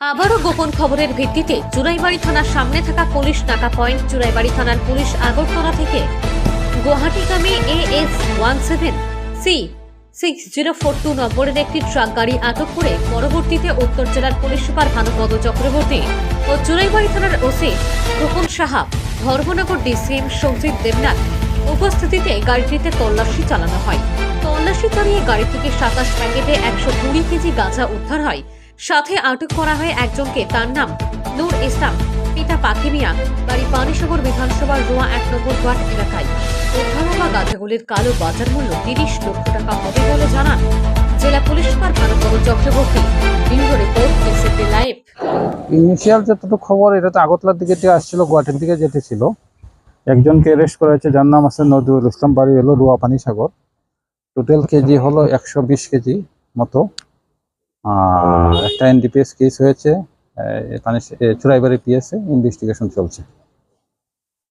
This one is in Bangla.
আবারও গোপন খবরের ভিত্তিতে চুরাইবাড়ি থানার সামনে থাকা পুলিশ নাকা পয়েন্ট চুরাইবাড়ি থানার পুলিশ আগরতলা থেকে গুয়াহাটিগামী A S one seven C six zero four two নম্বরের একটি ট্রাক গাড়ি আটক করে পরবর্তীতে উত্তর জেলার পুলিশ সুপার ভানুপদ চক্রবর্তী ও চুরাইবাড়ি থানার ওসি রূপন সাহা, ধর্মনগর ডিসিএম সঞ্জিত দেবনাথ উপস্থিতিতে গাড়িটিতে তল্লাশি চালানো হয়। তল্লাশি চালিয়ে গাড়ি থেকে সাতাশ প্যাকেটে একশো কুড়ি কেজি গাঁজা উদ্ধার হয়। সাথে আটক করা হয় একজনকে। তার নাম নূর ইসলাম। পিতা পাখি মিয়া। বাড়ি পানিসাগর বিধানসভার রোয়া এক নম্বর ওয়ার্ড এলাকায়। উদ্ধার হওয়া গাঁজাগুলির কালো বাজার মূল্য তিরিশ লক্ষ টাকা হবে বলে জানান। জেলা police super Bhanupada Chakraborty. Report live. Initial যতটুকু খবর, এটা তো আগরতলার দিকে দিয়ে আসছিল, গুয়াহাটির দিকে যেতে ছিল। একজনকে অ্যারেস্ট করা হয়েছে। যার নাম আছে নজরুল ইসলাম। বাড়ি হলো রুয়াপানি সাগর টোটাল কেজি হলো একশো বিশ কেজি মতো। একটা এনডিপিএস কেস হয়েছে এখানে চুরাইবাড়ি পিএসএ ইনভেস্টিগেশন চলছে।